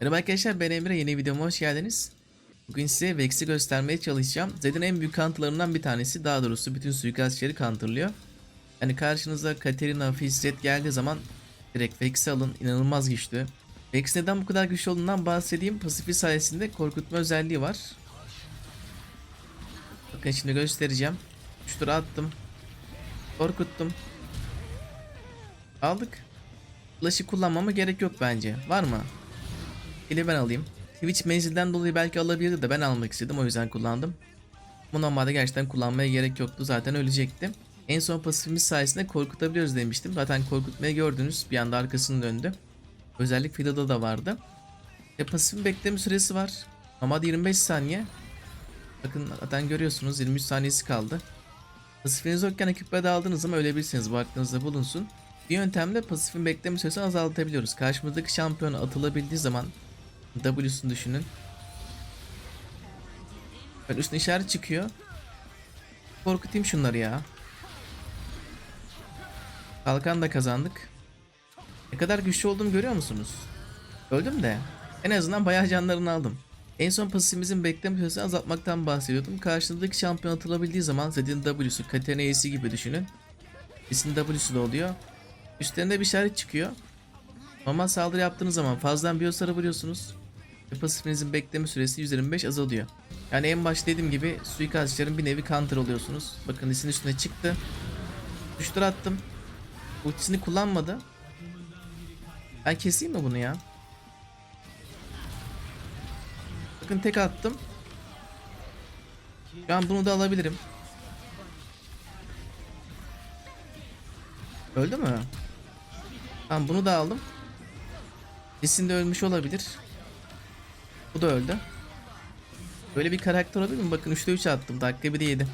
Merhaba arkadaşlar ben Emre yeni videoma hoş geldiniz. Bugün size Vex'i göstermeye çalışacağım. Zed'in en büyük counterlarından bir tanesi daha doğrusu bütün suikastçileri counterlıyor. Yani karşınıza Katerina, Fizz, Zed geldiği zaman direkt Vex'i alın inanılmaz güçlü. Vex neden bu kadar güçlü olduğundan bahsedeyim. Pasifi sayesinde korkutma özelliği var. Bakın şimdi göstereceğim. 3 tur attım. Korkuttum. Aldık. Flash'ı kullanmama gerek yok bence. Var mı? Ile ben alayım. Twitch menzilden dolayı belki alabilirdi de ben almak istedim o yüzden kullandım. Bu normalde gerçekten kullanmaya gerek yoktu zaten ölecekti. En son pasifimiz sayesinde korkutabiliyoruz demiştim. Zaten korkutmayı gördünüz bir anda arkasını döndü. Özellik Fida'da da vardı. E pasifin bekleme süresi var. Normalde 25 saniye. Bakın zaten görüyorsunuz 23 saniyesi kaldı. Pasifiniz yokken ekipmede aldınız ama ölebilirsiniz bu aklınızda bulunsun. Bir yöntemle pasifin bekleme süresini azaltabiliyoruz. Karşımızdaki şampiyona atılabildiği zaman W'sunu düşünün. Ben üstüne işaret çıkıyor. Korkutayım şunları ya. Kalkan da kazandık. Ne kadar güçlü olduğumu görüyor musunuz? Öldüm de. En azından bayağı canlarını aldım. En son pasifimizin bekleme süresini azaltmaktan bahsediyordum. Karşınızdaki şampiyon atılabildiği zaman Zed'in W'su, Katarina E'si gibi düşünün. E'sin W'su da oluyor. Üstlerinde bir işaret çıkıyor. Normal saldırı yaptığınız zaman fazladan bir hasar vuruyorsunuz. Ve pasifinizin bekleme süresi 125 azalıyor. Yani en başta dediğim gibi suikastçıların bir nevi counter oluyorsunuz. Bakın isin üstüne çıktı. Düştür attım. Ultisini kullanmadı. Ben keseyim mi bunu ya? Bakın tek attım. Şu an bunu da alabilirim. Öldü mü? Tamam bunu da aldım. Lisin de ölmüş olabilir. Bu da öldü. Böyle bir karakter olabilir mi? Bakın 3'te 3 attım. Dakika 1'de 7.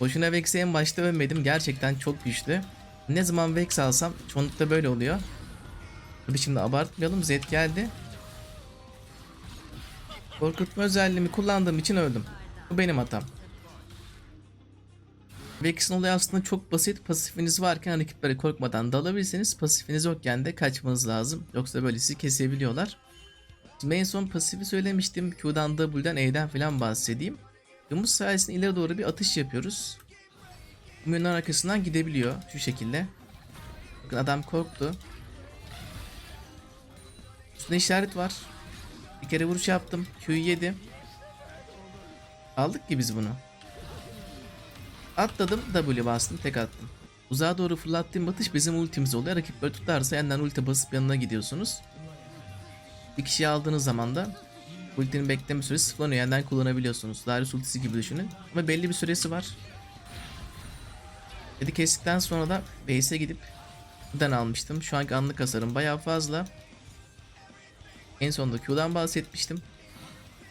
Boşuna Vex'i en başta övmedim. Gerçekten çok güçlü. Ne zaman Vex alsam çoğunlukla böyle oluyor. Tabi şimdi abartmayalım. Zed geldi. Korkutma özelliğimi kullandığım için öldüm. Bu benim hatam. Vex'in olayı aslında çok basit. Pasifiniz varken rakiplere korkmadan dalabilirsiniz. Pasifiniz yokken de kaçmanız lazım. Yoksa böyle sizi kesebiliyorlar. Şimdi en son pasifi söylemiştim. Q'dan, W'den, E'den falan bahsedeyim. Yumuz sayesinde ileri doğru bir atış yapıyoruz. Mümin arkasından gidebiliyor şu şekilde. Bakın adam korktu. Üstüne işaret var. Bir kere vuruş yaptım. Q'yu yedi. Aldık ki biz bunu. Atladım W bastım tek attım. Uzağa doğru fırlattığım atış bizim ultimiz oluyor. Rakip böyle tutarsa yandan ulti basıp yanına gidiyorsunuz. Bir kişiyi aldığınız zaman da ultinin bekleme süresi sıfırlanıyor. Yandan kullanabiliyorsunuz. Darius ultisi gibi düşünün. Ama belli bir süresi var. Dedi kestikten sonra da base'e gidip buradan almıştım. Şu anki anlık hasarım bayağı fazla. En sonunda Q'dan bahsetmiştim.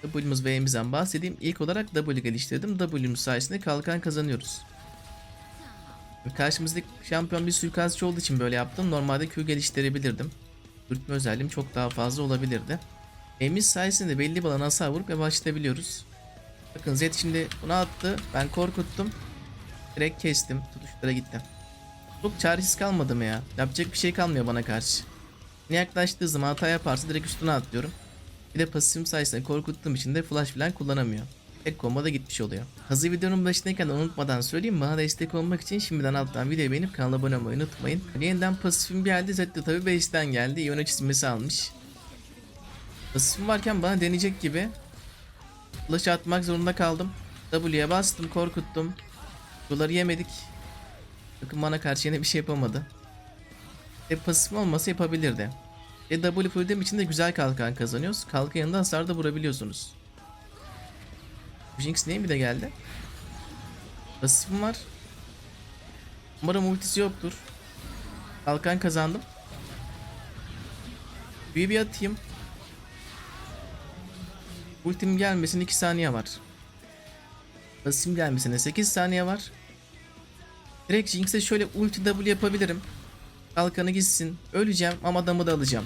W'muz ve E'mizden bahsedeyim. İlk olarak W geliştirdim. W'muz sayesinde kalkan kazanıyoruz. Karşımızdaki şampiyon bir suikastçı olduğu için böyle yaptım. Normalde Q geliştirebilirdim. Dürtme özelliğim çok daha fazla olabilirdi. E'miz sayesinde belli bir alana hasar vurup yavaşlatabiliyoruz. Bakın Zed şimdi bunu attı. Ben korkuttum. Direkt kestim. Tutuşlara gitti. Çok çaresiz kalmadım ya. Yapacak bir şey kalmıyor bana karşı. Ne yaklaştığı zaman hata yaparsa direkt üstüne atlıyorum. Bir de pasifim sayesinde korkuttuğum için de flash falan kullanamıyor. Combo da gitmiş oluyor. Hazır videonun başındayken unutmadan söyleyeyim bana destek olmak için şimdiden alttan videoyu beğenip kanala abone olmayı unutmayın. Yeniden pasifim geldi zaten tabi base'den geldi. İyon çizmesi almış. Pasifim varken bana deneyecek gibi. Flash atmak zorunda kaldım. W'ye bastım korkuttum. Doları yemedik. Bakın bana karşı yine bir şey yapamadı. E pasifim olmasa yapabilirdi. E W full'dem için de güzel kalkan kazanıyoruz. Kalkan yanında hasar da vurabiliyorsunuz. Jinx mi de geldi? Pasifim var. Umarım ultisi yoktur. Kalkan kazandım. Büyü bir atayım. Ultim gelmesine 2 saniye var. Pasifim gelmesine 8 saniye var. Direkt Jinx'e şöyle ulti W yapabilirim. Kalkanı gitsin. Öleceğim ama adamı da alacağım.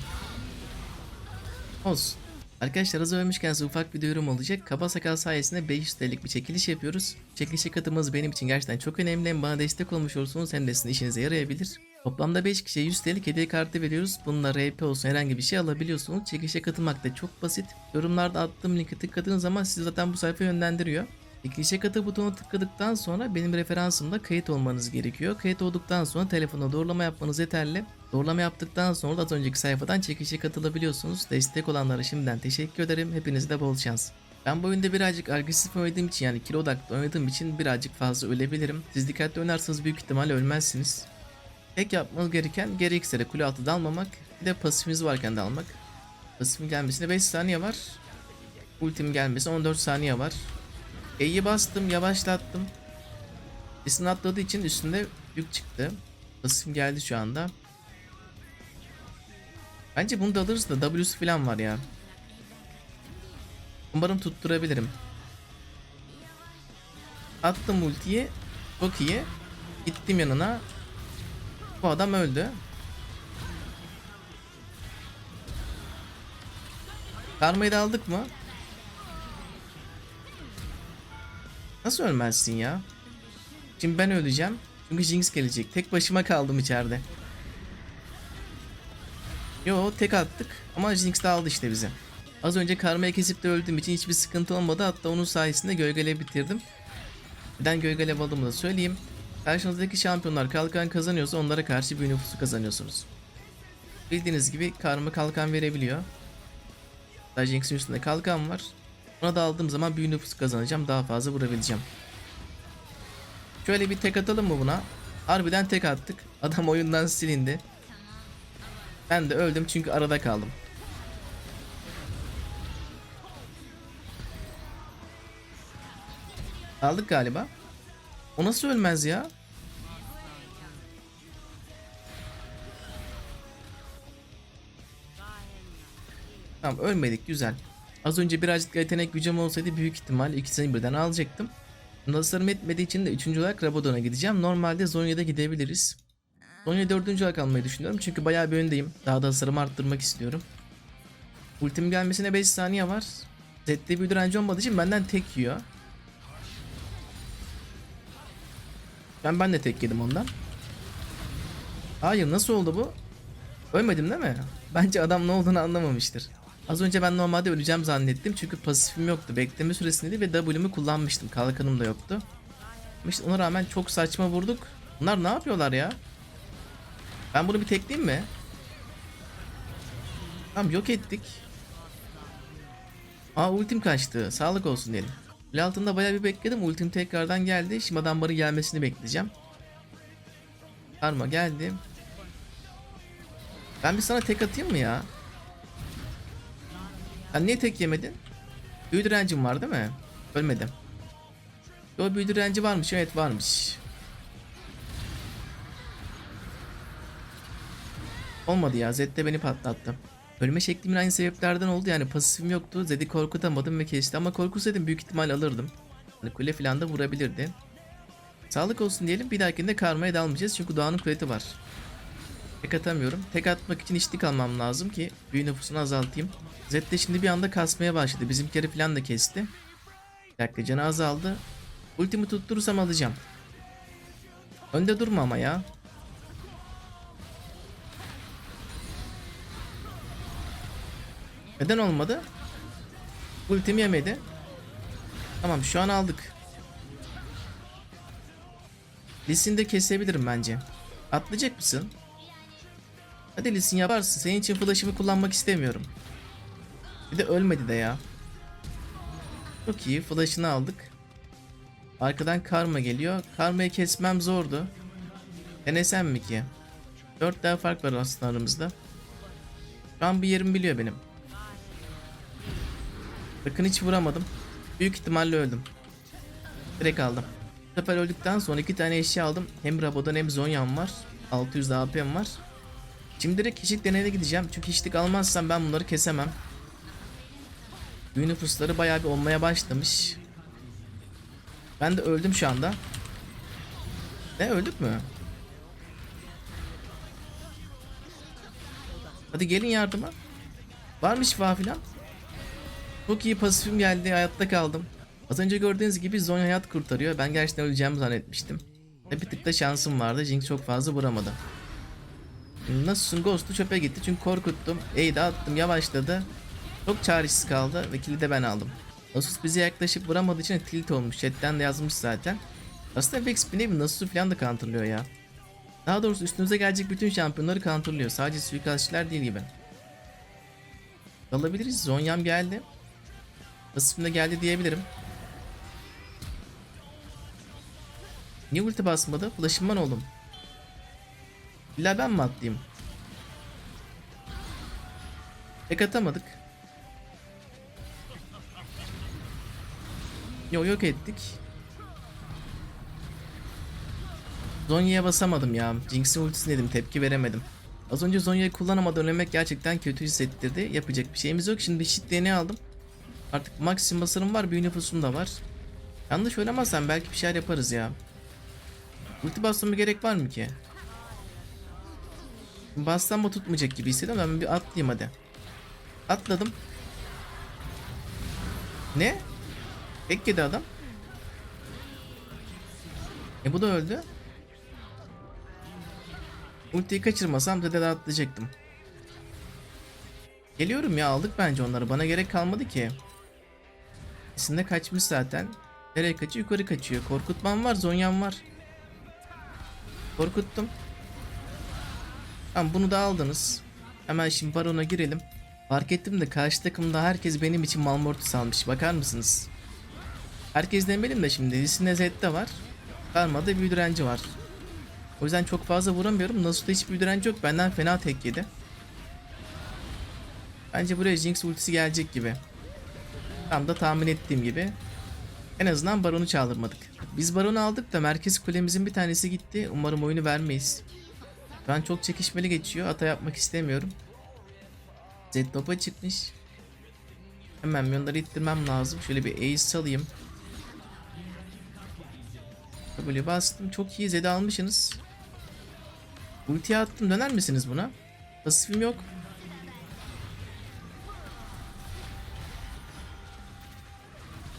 Olsun. Arkadaşlar hazır ölmüşken size ufak bir duyurum olacak. Kaba sakal sayesinde 500 TL'lik bir çekiliş yapıyoruz. Çekilişe katılmanız benim için gerçekten çok önemli. Hem bana destek olmuş olursunuz hem de sizin işinize yarayabilir. Toplamda 5 kişiye 100 TL hediye kartı veriyoruz. Bununla RP olsun herhangi bir şey alabiliyorsunuz. Çekilişe katılmak da çok basit. Yorumlarda attığım linke tıkladığınız zaman sizi zaten bu sayfa yönlendiriyor. Çekilişe katıl butonuna tıkladıktan sonra benim referansımda kayıt olmanız gerekiyor. Kayıt olduktan sonra telefona doğrulama yapmanız yeterli. Doğrulama yaptıktan sonra da az önceki sayfadan çekilişe katılabiliyorsunuz. Destek olanlara şimdiden teşekkür ederim. Hepinize de bol şans. Ben bu oyunda birazcık agresif oynadığım için yani kilo odaklı oynadığım için birazcık fazla ölebilirim. Siz dikkatli oynarsanız büyük ihtimalle ölmezsiniz. Tek yapmanız gereken geri iksire kule altı dalmamak. Bir de pasifimiz varken de almak. Pasifin gelmesine 5 saniye var. Ultim gelmesine 14 saniye var. E'yi bastım yavaşlattım. Esin atladığı için üstünde yük çıktı. Pasifim geldi şu anda. Bence bunu da alırız da W'su falan var ya. Umarım tutturabilirim. Attım ultiyi. Çok iyi. Gittim yanına. Bu adam öldü. Karmayı da aldık mı? Nasıl ölmezsin ya? Şimdi ben öleceğim. Çünkü Jinx gelecek. Tek başıma kaldım içeride. Yo tek attık ama Jinx de aldı işte bizi. Az önce karmayı kesip de öldüğüm için hiçbir sıkıntı olmadı. Hatta onun sayesinde gölgelev bitirdim. Neden gölgelev aldığımı da söyleyeyim. Karşınızdaki şampiyonlar kalkan kazanıyorsa onlara karşı bir nüfusu kazanıyorsunuz. Bildiğiniz gibi karma kalkan verebiliyor. Jinx'in üstünde kalkan var. Ona da aldığım zaman büyü nüfusu kazanacağım. Daha fazla vurabileceğim. Şöyle bir tek atalım mı buna? Harbiden tek attık. Adam oyundan silindi. Ben de öldüm çünkü arada kaldım. Aldık galiba. O nasıl ölmez ya? Tamam ölmedik güzel. Az önce birazcık yetenek gücüm olsaydı büyük ihtimal ikisini birden alacaktım. Nasırım etmediği için de 3. olarak Rabadon'a gideceğim. Normalde Zonya'da gidebiliriz. Zonya 4. olarak almayı düşünüyorum çünkü bayağı bir öndeyim. Daha da hasarımı arttırmak istiyorum. Ultim gelmesine 5 saniye var. Zed'de bir direnci olmadığı için benden tek yiyor. Ben ben de tek yedim ondan. Hayır nasıl oldu bu? Ölmedim değil mi? Bence adam ne olduğunu anlamamıştır. Az önce ben normalde öleceğim zannettim çünkü pasifim yoktu. Bekleme süresindeydi ve W'mi kullanmıştım. Kalkanım da yoktu. İşte ona rağmen çok saçma vurduk. Bunlar ne yapıyorlar ya? Ben bunu bir tekleyeyim mi? Tamam yok ettik. Aa ultim kaçtı. Sağlık olsun diyelim. Kule altında bayağı bir bekledim. Ultim tekrardan geldi. Şimdi adamların gelmesini bekleyeceğim. Karma geldi. Ben bir sana tek atayım mı ya? Sen niye tek yemedin? Büyü direncim var değil mi? Ölmedim. Yo büyü direnci varmış. Evet varmış. Olmadı ya. Zed de beni patlattı. Ölme şeklimin aynı sebeplerden oldu yani pasifim yoktu. Zed'i korkutamadım ve kesti ama korkusaydım büyük ihtimal alırdım. Hani kule falan da vurabilirdi. Sağlık olsun diyelim bir dahakinde karmaya dalmayacağız çünkü Doğan'ın kuleti var. Tek atamıyorum. Tek atmak için içlik almam lazım ki büyü nüfusunu azaltayım. Zed de şimdi bir anda kasmaya başladı. Bizimkileri falan da kesti. Bir dakika canı azaldı. Ultimi tutturursam alacağım. Önde durma ama ya. Neden olmadı? Ultimi yemedi. Tamam şu an aldık. Lisini de kesebilirim bence. Atlayacak mısın? Hadi Lisin yaparsın. Senin için flash'ımı kullanmak istemiyorum. Bir de ölmedi de ya. Çok iyi. Flash'ını aldık. Arkadan karma geliyor. Karmayı kesmem zordu. Denesem mi ki? 4 daha fark var aslında aramızda. Şu an bir yerim biliyor benim. Bakın hiç vuramadım. Büyük ihtimalle öldüm. Direkt aldım. Bu sefer öldükten sonra iki tane eşya aldım. Hem Rabo'dan hem Zonya'm var. 600 AP'm var. Şimdi direkt hiçlik deneyine gideceğim. Çünkü hiçlik almazsam ben bunları kesemem. Büyü nüfusları bayağı bir olmaya başlamış. Ben de öldüm şu anda. Ne öldük mü? Hadi gelin yardıma. Varmış şifa filan. Çok iyi pasifim geldi hayatta kaldım. Az önce gördüğünüz gibi Zonya hayat kurtarıyor. Ben gerçekten öleceğimi zannetmiştim. Bir tık da şansım vardı. Jinx çok fazla vuramadı. Nasılsın Ghost'u çöpe gitti çünkü korkuttum. De attım yavaşladı. Çok çaresiz kaldı ve kili de ben aldım. Nasus bize yaklaşıp vuramadığı için tilt olmuş. Chatten de yazmış zaten. Aslında Vex bir Nasus'u falan da counterlıyor ya. Daha doğrusu üstümüze gelecek bütün şampiyonları counterlıyor. Sadece suikastçiler değil gibi. Alabiliriz. Zonyam geldi. Nasip'im de geldi diyebilirim. Niye ulti basmadı? Flash'ım var oğlum. İlla ben mi atlayayım? Tek atamadık. Yok yok ettik. Zonya'ya basamadım ya. Jinx'in ultisini dedim tepki veremedim. Az önce Zonya'yı kullanamadan ölmek gerçekten kötü hissettirdi. Yapacak bir şeyimiz yok. Şimdi shit DNA aldım. Artık maksimum basarım var. Büyü nüfusum da var. Yanlış oynamazsam belki bir şeyler yaparız ya. Ulti basmama gerek var mı ki? Bassam mı tutmayacak gibi hissediyorum. Ben bir atlayayım hadi. Atladım. Ne? Tek yedi adam. E bu da öldü. Ultiyi kaçırmasam da de atlayacaktım. Geliyorum ya aldık bence onları. Bana gerek kalmadı ki. İkisinde kaçmış zaten. Nereye kaçıyor? Yukarı kaçıyor. Korkutmam var, Zonyam var. Korkuttum. Tamam bunu da aldınız. Hemen şimdi barona girelim. Fark ettim de karşı takımda herkes benim için Malmortis almış. Bakar mısınız? Herkes demeyelim de şimdi. Lisinde Zed'de var. Karma'da bir direnci var. O yüzden çok fazla vuramıyorum. Nasu'da hiçbir direnci yok. Benden fena tek yedi. Bence buraya Jinx ultisi gelecek gibi. Tam da tahmin ettiğim gibi. En azından baronu çaldırmadık. Biz baronu aldık da merkez kulemizin bir tanesi gitti. Umarım oyunu vermeyiz. Ben çok çekişmeli geçiyor. Hata yapmak istemiyorum. Z topa çıkmış. Hemen milyonları ittirmem lazım. Şöyle bir ace salayım. Böyle bastım. Çok iyi Zed'i almışsınız. Ultiye attım. Döner misiniz buna? Pasifim yok.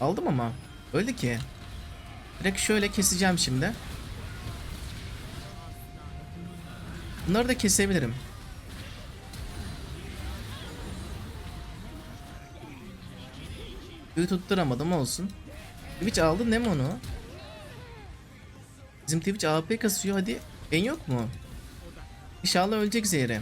Aldım ama. Öyle ki. Direkt şöyle keseceğim şimdi. Bunları da kesebilirim. Bir tutturamadım olsun. Twitch aldı ne onu? Bizim Twitch AP kasıyor hadi. Ben yok mu? İnşallah ölecek Zehre.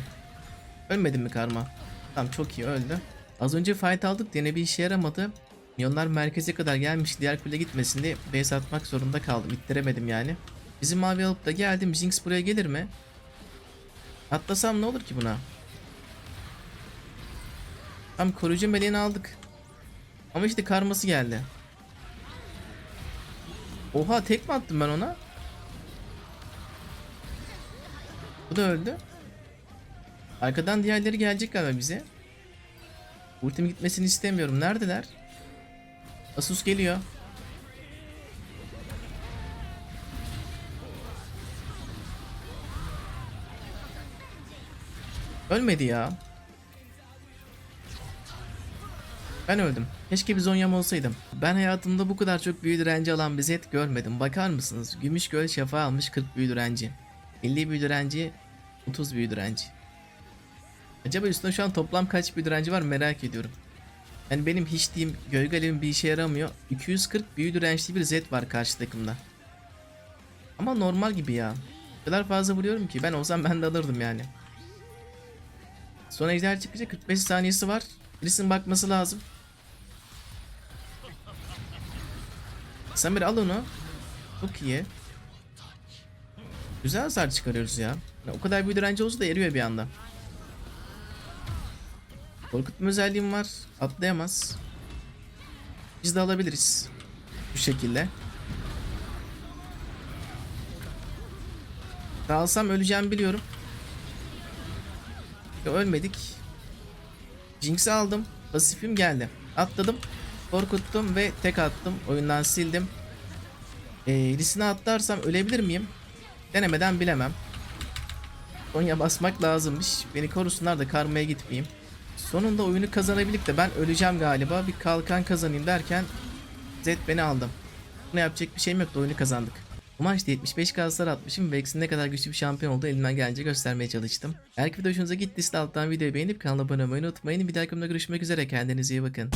Ölmedin mi karma? Tamam çok iyi öldü. Az önce fight aldık yine bir işe yaramadı. Milyonlar merkeze kadar gelmiş diğer kule gitmesin diye base atmak zorunda kaldım. İttiremedim yani. Bizim mavi alıp da geldim. Jinx buraya gelir mi? Atlasam ne olur ki buna? Tam koruyucu meleğini aldık. Ama işte karması geldi. Oha tek mi attım ben ona? Bu da öldü. Arkadan diğerleri gelecek galiba bize. Ultim gitmesini istemiyorum. Neredeler? Asus geliyor. Ölmedi ya. Ben öldüm. Keşke bir zonyam olsaydım. Ben hayatımda bu kadar çok büyü direnci alan bir zet görmedim. Bakar mısınız? Gümüş göl şafa almış 40 büyü direnci. 50 büyü direnci, 30 büyü direnci. Acaba üstünde şu an toplam kaç büyü direnci var merak ediyorum. Yani benim hiç diyeyim gölgelerim bir işe yaramıyor. 240 büyü dirençli bir zet var karşı takımda. Ama normal gibi ya. O kadar fazla vuruyorum ki ben olsam ben de alırdım yani. Son ejder çıkacak 45 saniyesi var. Birisinin bakması lazım. Samir al onu. Çok iyi. Güzel hasar çıkarıyoruz ya. Ya O kadar bir direnci olsa da eriyor bir anda. Korkutma özelliğim var. Atlayamaz. Biz de alabiliriz. Bu şekilde. Dalsam öleceğim biliyorum. Ya ölmedik. Jinx'i aldım. Pasifim geldi. Atladım. Korkuttum ve tek attım. Oyundan sildim. Ee, Lisine atlarsam ölebilir miyim? Denemeden bilemem. Sonya basmak lazımmış. Beni korusunlar da karmaya gitmeyeyim. Sonunda oyunu kazanabildik de ben öleceğim galiba. Bir kalkan kazanayım derken Zed beni aldım. Ne yapacak bir şeyim yoktu oyunu kazandık. Bu maçta 75 kaslar atmışım ve Vex'in ne kadar güçlü bir şampiyon olduğunu elimden gelince göstermeye çalıştım. Eğer ki video hoşunuza gittiyse alttan videoyu beğenip kanala abone olmayı unutmayın. Bir dahaki bölümde görüşmek üzere kendinize iyi bakın.